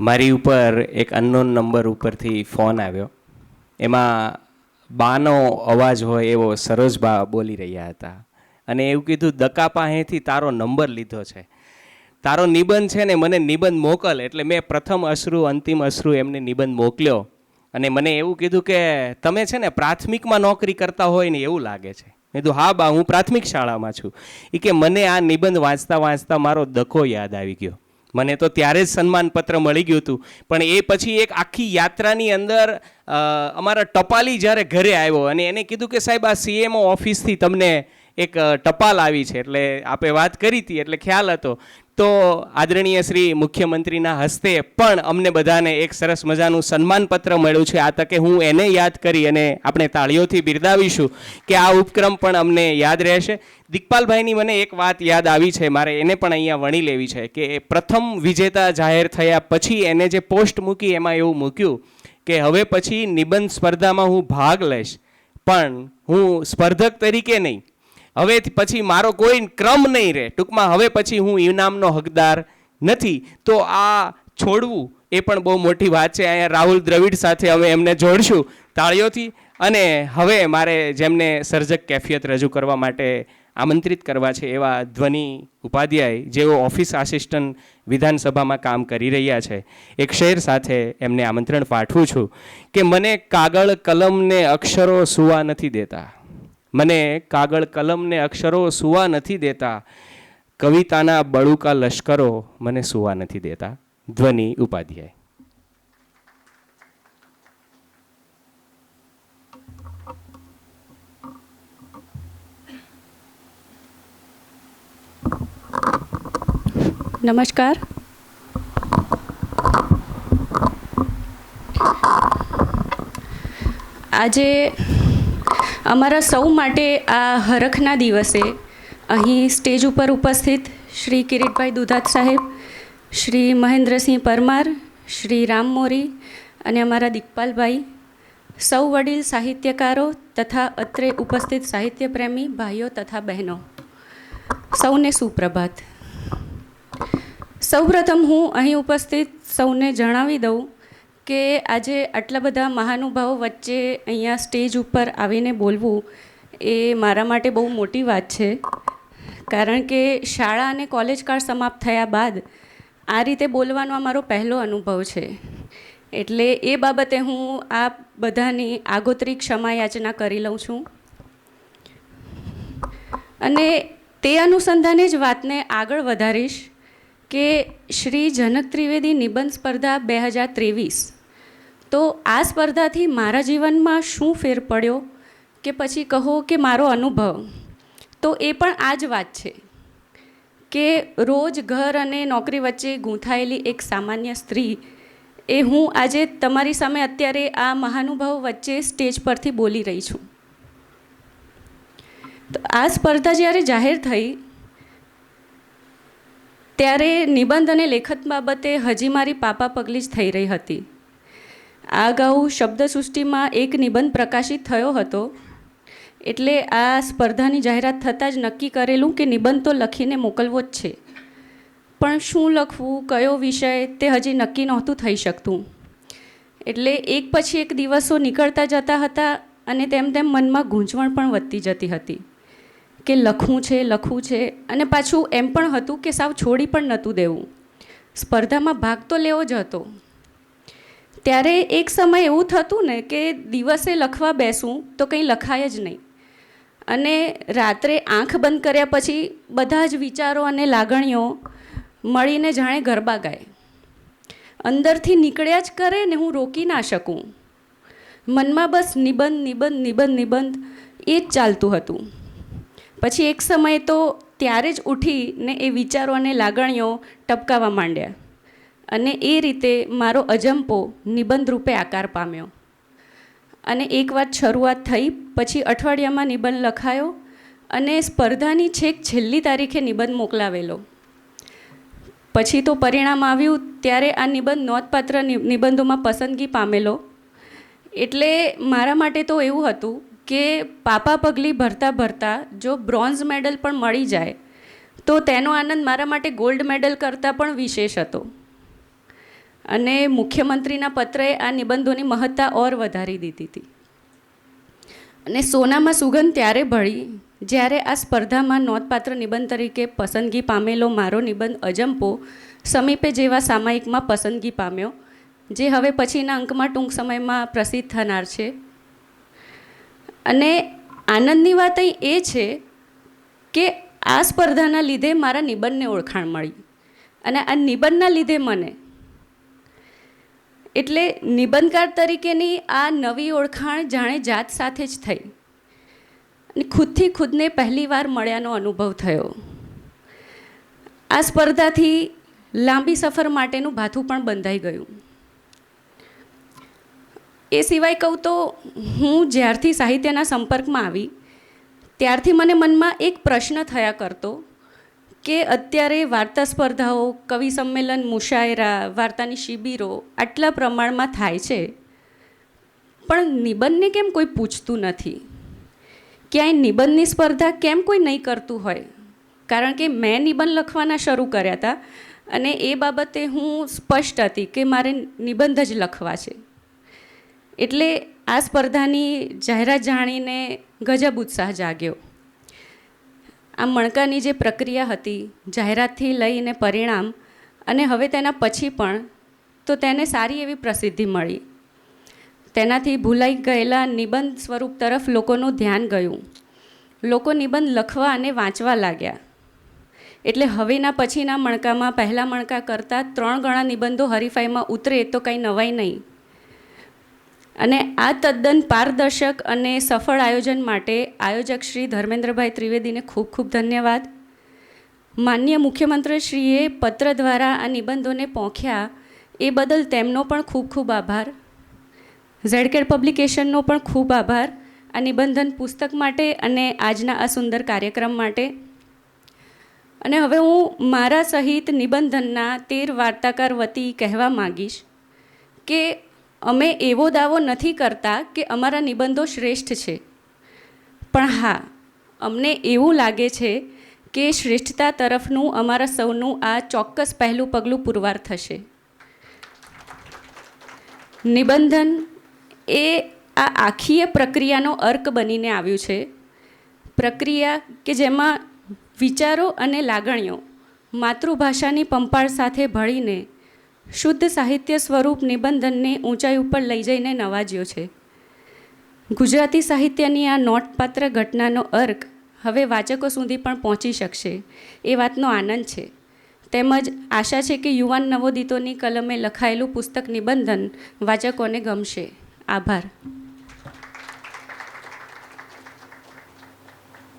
મારી ઉપર એક અનનોન નંબર ઉપરથી ફોન આવ્યો. એમાં બાનો અવાજ હોય એવો સરોજબા બોલી રહ્યા હતા. અને એવું કીધું દકા પાસેથી તારો નંબર લીધો છે. તારો નિબંધ છે ને મને નિબંધ મોકલ. એટલે મેં પ્રથમ અશ્રુ, અંતિમ અશ્રુ એમને નિબંધ મોકલ્યો. અને મને એવું કીધું કે, તમે છે ને પ્રાથમિકમાં નોકરી કરતા હોય ને એવું લાગે છે. મેં કીધું, હા બા, હું પ્રાથમિક શાળામાં છું. એ કે, મને આ નિબંધ વાંચતા વાંચતા મારો દખો યાદ આવી ગયો. મને તો ત્યારે જ સન્માનપત્ર મળી ગયું હતું. પણ એ પછી એક આખી યાત્રાની અંદર અમારા ટપાલી જ્યારે ઘરે આવ્યો અને એને કીધું કે સાહેબ, આ સીએમઓ ઓફિસથી તમને એક ટપાલ આવી છે એટલે આપે વાત કરી હતી, એટલે ખ્યાલ હતો. તો આદરણીય શ્રી મુખ્યમંત્રીના હસ્તે પણ અમને બધાને એક સરસ મજાનું સન્માનપત્ર મળ્યું છે. આ તકે હું એને યાદ કરી અને આપણે તાળીઓથી બિરદાવીશું કે આ ઉપક્રમ પણ અમને યાદ રહેશે. દિગપાલભાઈની મને એક વાત યાદ આવી છે, મારે એને પણ અહીંયા વણી લેવી છે કે પ્રથમ વિજેતા જાહેર થયા પછી એને જે પોસ્ટ મૂકી એમાં એવું મૂક્યું કે હવે પછી નિબંધ સ્પર્ધામાં હું ભાગ લઈશ. પણ હું સ્પર્ધક તરીકે નહીં હવે પછી મારો કોઈ ક્રમ નહીં રહે. ટૂંકમાં હવે પછી હું ઇનામનો હકદાર નથી. તો આ છોડવું એ પણ બહુ મોટી વાત છે. અહીંયા રાહુલ દ્રવિડ સાથે અમે એમને જોડશું તાળીઓથી. અને હવે મારે જેમને સર્જક કેફિયત રજૂ કરવા માટે આમંત્રિત કરવા છે એવા ધ્વનિ ઉપાધ્યાય, જેઓ ઓફિસ આસિસ્ટન્ટ વિધાનસભામાં કામ કરી રહ્યા છે, એક શેર સાથે એમને આમંત્રણ પાઠવું છું કે મને કાગળ, કલમને અક્ષરો સુવા નથી દેતા. મને કાગળ કલમને અક્ષરો સુવા નથી દેતા. કવિતાના બળુકા લશ્કરો મને સુવા નથી દેતા. ધ્વનિ ઉપાધ્યાય. નમસ્કાર. આજે અમારા સૌ માટે આ હરખના દિવસે અહીં સ્ટેજ ઉપર ઉપસ્થિત શ્રી કિરીટભાઈ દુધાત સાહેબ, શ્રી મહેન્દ્રસિંહ પરમાર, શ્રી રામ મોરી અને અમારા દિકપાલભાઈ સૌ વડીલ સાહિત્યકારો તથા અત્રે ઉપસ્થિત સાહિત્યપ્રેમી ભાઈઓ તથા બહેનો. સૌને સુપ્રભાત. સૌપ્રથમ હું અહીં ઉપસ્થિત સૌને જણાવી દઉં કે આજે આટલા બધા મહાનુભાવો વચ્ચે અહીંયા સ્ટેજ ઉપર આવીને બોલવું એ મારા માટે બહુ મોટી વાત છે. કારણ કે શાળા અને કોલેજ કાળ સમાપ્ત થયા બાદ આ રીતે બોલવાનો આ મારો પહેલો અનુભવ છે. એટલે એ બાબતે હું આ બધાની આગોતરી ક્ષમા યાચના કરી લઉં છું. અને તે અનુસંધાને જ વાતને આગળ વધારીશ. કે શ્રી જનક ત્રિવેદી નિબંધ સ્પર્ધા બે હજાર ત્રેવીસ. તો આ સ્પર્ધાથી મારા જીવનમાં શું ફેર પડ્યો કે પછી કહો કે મારો અનુભવ? તો એ પણ આ જ વાત છે કે રોજ ઘર અને નોકરી વચ્ચે ગૂંથાયેલી એક સામાન્ય સ્ત્રી એ હું આજે તમારી સામે અત્યારે આ મહાનુભાવ વચ્ચે સ્ટેજ પરથી બોલી રહી છું. તો આ સ્પર્ધા જ્યારે જાહેર થઈ ત્યારે નિબંધ અને લેખન બાબતે હજી મારી પાપા પગલી જ થઈ રહી હતી. આ અગાઉ શબ્દસૃષ્ટિમાં એક નિબંધ પ્રકાશિત થયો હતો. એટલે આ સ્પર્ધાની જાહેરાત થતાં જ નક્કી કરેલું કે નિબંધ તો લખીને મોકલવો જ છે. પણ શું લખવું, કયો વિષય, તે હજી નક્કી નહોતું થઈ શકતું. એટલે એક પછી એક દિવસો નીકળતા જતા હતા અને તેમ તેમ મનમાં ગૂંચવણ પણ વધતી જતી હતી. કે લખવું છે લખવું છે. અને પાછું એમ પણ હતું કે સાવ છોડી પણ નહોતું દેવું. સ્પર્ધામાં ભાગ તો લેવો જ હતો. ત્યારે એક સમય એવું થતું ને કે દિવસે લખવા બેસું તો કંઈ લખાય જ નહીં. અને રાત્રે આંખ બંધ કર્યા પછી બધા જ વિચારો અને લાગણીઓ મળીને જાણે ગરબા ગાય. અંદરથી નીકળ્યા જ કરે ને હું રોકી ના શકું. મનમાં બસ નિબંધ નિબંધ નિબંધ નિબંધ એ જ ચાલતું હતું. પછી એક સમયે તો ત્યારે જ ઉઠીને એ વિચારો અને લાગણીઓ ટપકાવા માંડ્યા. અને એ રીતે મારો અજંપો નિબંધ રૂપે આકાર પામ્યો. અને એક વાત શરૂઆત થઈ, પછી અઠવાડિયામાં નિબંધ લખાયો અને સ્પર્ધાની છેક છેલ્લી તારીખે નિબંધ મોકલાવેલો. પછી તો પરિણામ આવ્યું, ત્યારે આ નિબંધ નોંધપાત્ર નિબંધોમાં પસંદગી પામેલો. એટલે મારા માટે તો એવું હતું કે પાપા પગલી ભરતા ભરતા જો બ્રોન્ઝ મેડલ પણ મળી જાય, તો તેનો આનંદ મારા માટે ગોલ્ડ મેડલ કરતાં પણ વિશેષ હતો. અને મુખ્યમંત્રીના પત્રએ આ નિબંધોની મહત્તા ઓર વધારી દીધી હતી. અને સોનામાં સુગંધ ત્યારે ભળી, જ્યારે આ સ્પર્ધામાં નોંધપાત્ર નિબંધ તરીકે પસંદગી પામેલો મારો નિબંધ અજંપો સમીપે જેવા સામાયિકમાં પસંદગી પામ્યો, જે હવે પછીના અંકમાં ટૂંક સમયમાં પ્રસિદ્ધ થનાર છે. અને આનંદની વાત અહીં એ છે કે આ સ્પર્ધાના લીધે મારા નિબંધને ઓળખાણ મળી. અને આ નિબંધના લીધે મને. એટલે નિબંધકાર તરીકેની આ નવી ઓળખાણ જાણે જાત સાથે જ થઈ. અને ખુદથી ખુદને પહેલીવાર મળ્યાનો અનુભવ થયો. આ સ્પર્ધાથી લાંબી સફર માટેનું ભાથું પણ બંધાઈ ગયું. એ સિવાય કહું તો હું જ્યારથી સાહિત્યના સંપર્કમાં આવી, ત્યારથી મને મનમાં એક પ્રશ્ન થયા કરતો કે અત્યારે વાર્તા સ્પર્ધાઓ, કવિ સંમેલન મુશાયરા, વાર્તાની શિબિરો આટલા પ્રમાણમાં થાય છે. પણ નિબંધને કેમ કોઈ પૂછતું નથી? ક્યાંય નિબંધની સ્પર્ધા કેમ કોઈ નહીં કરતું હોય? કારણ કે મેં નિબંધ લખવાના શરૂ કર્યા હતા અને એ બાબતે હું સ્પષ્ટ હતી કે મારે નિબંધ જ લખવા છે. એટલે આ સ્પર્ધાની જાહેરાત જાણીને ગજબ ઉત્સાહ જાગ્યો. આ મણકાની જે પ્રક્રિયા હતી, જાહેરાતથી લઈને પરિણામ અને હવે તેના પછી પણ, તો તેને સારી એવી પ્રસિદ્ધિ મળી. તેનાથી ભૂલાઈ ગયેલા નિબંધ સ્વરૂપ તરફ લોકોનું ધ્યાન ગયું. લોકો નિબંધ લખવા અને વાંચવા લાગ્યા. એટલે હવેના પછીના મણકામાં પહેલા મણકા કરતાં ત્રણ ગણા નિબંધો હરીફાઈમાં ઉતરે તો કંઈ નવાઈ નહીં. અને આ તદ્દન પારદર્શક અને સફળ આયોજન માટે આયોજક શ્રી ધર્મેન્દ્રભાઈ ત્રિવેદીને ખૂબ ખૂબ ધન્યવાદ. માન્ય મુખ્યમંત્રીશ્રીએ પત્ર દ્વારા આ નિબંધોને પહોંચ્યા એ બદલ તેમનો પણ ખૂબ ખૂબ આભાર. ઝેડકેર પબ્લિકેશનનો પણ ખૂબ આભાર. આ નિબંધન પુસ્તક માટે અને આજના આ સુંદર કાર્યક્રમ માટે. અને હવે હું મારા સહિત નિબંધનના તેર વાર્તાકાર વતી કહેવા માગીશ કે અમે એવો દાવો નથી કરતા કે અમારા નિબંધો શ્રેષ્ઠ છે. પણ હા, અમને એવું લાગે છે કે શ્રેષ્ઠતા તરફનું અમારા સૌનું આ ચોક્કસ પહેલું પગલું પુરવાર થશે. નિબંધન એ આ આખીય પ્રક્રિયાનો અર્ક બનીને આવ્યું છે. પ્રક્રિયા કે જેમાં વિચારો અને લાગણીઓ માતૃભાષાની પંપાળ સાથે ભળીને શુદ્ધ સાહિત્ય સ્વરૂપ નિબંધનને ઊંચાઈ ઉપર લઈ જઈને નવાજ્યો છે. ગુજરાતી સાહિત્યની આ નોટપાત્ર ઘટનાનો અર્ક હવે વાચકો સુધી પણ પહોંચી શકશે એ વાતનો આનંદ છે. તેમજ આશા છે કે યુવાન નવોદિતોની કલમે લખાયેલું પુસ્તક નિબંધન વાચકોને ગમશે. આભાર.